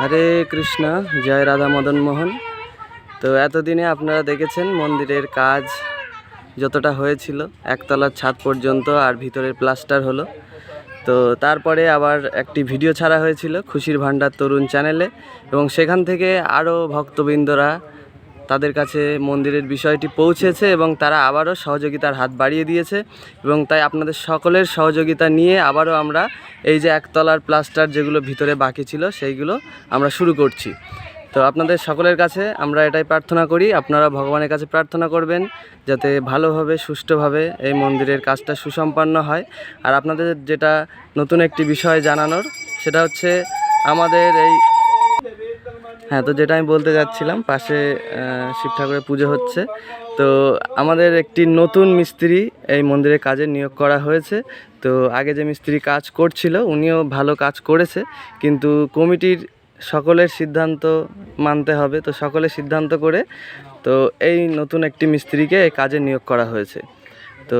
হরে কৃষ্ণ, জয় রাধা মদন মোহন। তো এতদিনে আপনারা দেখেছেন মন্দিরের কাজ যতটা হয়েছিল, একতলার ছাদ পর্যন্ত আর ভিতরের প্লাস্টার হলো। তো তারপরে আবার একটি ভিডিও ছাড়া হয়েছিল খুশির ভাণ্ডার তরুণ চ্যানেলে এবং সেখান থেকে আরও ভক্তবৃন্দরা তাদের কাছে মন্দিরের বিষয়টি পৌঁছেছে এবং তারা আবারও সহযোগিতার হাত বাড়িয়ে দিয়েছে এবং তাই আপনাদের সকলের সহযোগিতা নিয়ে আবারও আমরা এই যে একতলার প্লাস্টার যেগুলো ভিতরে বাকি ছিল, সেইগুলো আমরা শুরু করছি। তো আপনাদের সকলের কাছে আমরা এটাই প্রার্থনা করি, আপনারা ভগবানের কাছে প্রার্থনা করবেন যাতে ভালোভাবে, সুষ্ঠুভাবে এই মন্দিরের কাজটা সুসম্পন্ন হয়। আর আপনাদের যেটা নতুন একটি বিষয় জানানোর, সেটা হচ্ছে আমাদের এই হ্যাঁ তো যেটা আমি বলতে যাচ্ছিলাম পাশে শিব ঠাকুরের পুজো হচ্ছে। তো আমাদের একটি নতুন মিস্ত্রি এই মন্দিরে কাজে নিয়োগ করা হয়েছে। তো আগে যে মিস্ত্রি কাজ করছিল উনিও ভালো কাজ করেছে কিন্তু কমিটির সকলের সিদ্ধান্ত মানতে হবে। তো সকলের সিদ্ধান্ত করে তো এই নতুন একটি মিস্ত্রিকে এই কাজে নিয়োগ করা হয়েছে। তো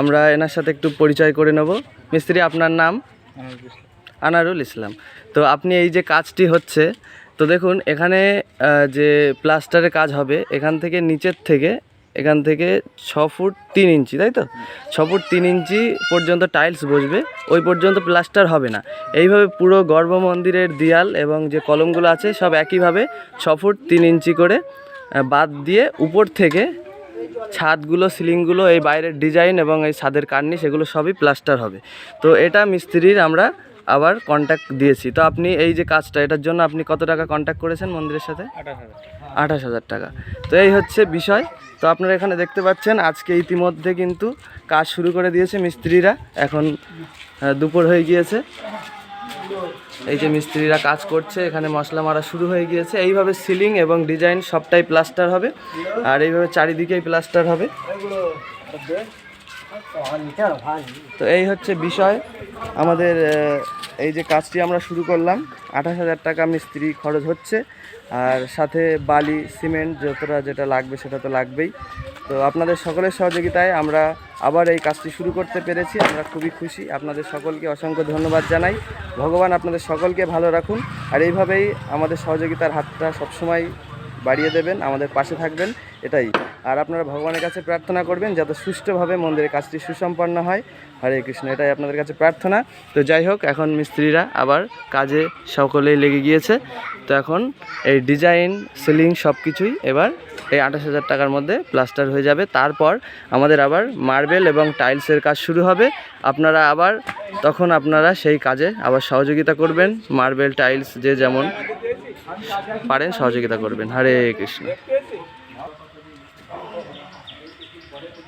আমরা এনার সাথে একটু পরিচয় করে নেব। মিস্ত্রি আপনার নাম? আনারুল ইসলাম। তো আপনি এই যে কাজটি হচ্ছে তো দেখুন, এখানে যে প্লাস্টারের কাজ হবে, এখান থেকে নিচের থেকে, এখান থেকে ছ ফুট তিন ইঞ্চি, তাই তো? ছ ফুট তিন ইঞ্চি পর্যন্ত টাইলস বসবে, ওই পর্যন্ত প্লাস্টার হবে না। এইভাবে পুরো গর্ভ মন্দিরের দেয়াল এবং যে কলমগুলো আছে, সব একইভাবে ছ ফুট তিন ইঞ্চি করে বাদ দিয়ে উপর থেকে ছাদগুলো, সিলিংগুলো, এই বাইরের ডিজাইন এবং এই ছাদের কার্নি সেগুলো সবই প্লাস্টার হবে। তো এটা মিস্ত্রির আমরা আবার কন্ট্যাক্ট দিয়েছি। তো আপনি এই যে কাজটা, এটার জন্য আপনি কত টাকা কন্ট্যাক্ট করেছেন মন্দিরের সাথে? আঠাশ হাজার টাকা। তো এই হচ্ছে বিষয়। তো আপনারা এখানে দেখতে পাচ্ছেন, আজকে ইতিমধ্যে কিন্তু কাজ শুরু করে দিয়েছে মিস্ত্রিরা। এখন দুপুর হয়ে গিয়েছে। এই যে মিস্ত্রিরা কাজ করছে, এখানে মশলা মারা শুরু হয়ে গিয়েছে। এইভাবে সিলিং এবং ডিজাইন সবটাই প্লাস্টার হবে। আর এইভাবে চারিদিকেই প্লাস্টার হবে। তো এই হচ্ছে বিষয়। আমাদের এই যে কাজটি আমরা শুরু করলাম, আঠাশ হাজার টাকা মিস্ত্রি খরচ হচ্ছে, আর সাথে বালি, সিমেন্ট যতটা যেটা লাগবে সেটা তো লাগবেই। তো আপনাদের সকলের সহযোগিতায় আমরা আবার এই কাজটি শুরু করতে পেরেছি, আমরা খুবই খুশি। আপনাদের সকলকে অসংখ্য ধন্যবাদ জানাই। ভগবান আপনাদের সকলকে ভালো রাখুন, আর এইভাবেই আমাদের সহযোগিতার হাতটা সবসময় বাড়িয়ে দেবেন, আমাদের পাশে থাকবেন, এটাই। আর আপনারা ভগবানের কাছে প্রার্থনা করবেন যাতে সুষ্ঠুভাবে মন্দিরের কাজটি সুসম্পন্ন হয়। হরে কৃষ্ণ, এটাই আপনাদের কাছে প্রার্থনা। তো যাই হোক, এখন মিস্ত্রিরা আবার কাজে সকলেই লেগে গিয়েছে। তো এখন এই ডিজাইন, সিলিং সব কিছুই এবার এই আঠাশ হাজার টাকার মধ্যে প্লাস্টার হয়ে যাবে। তারপর আমাদের আবার মার্বেল এবং টাইলসের কাজ শুরু হবে। আপনারা আবার, তখন আপনারা সেই কাজে আবার সহযোগিতা করবেন। মার্বেল, টাইলস যে যেমন পারেন সহযোগিতা করবেন। হরে কৃষ্ণ।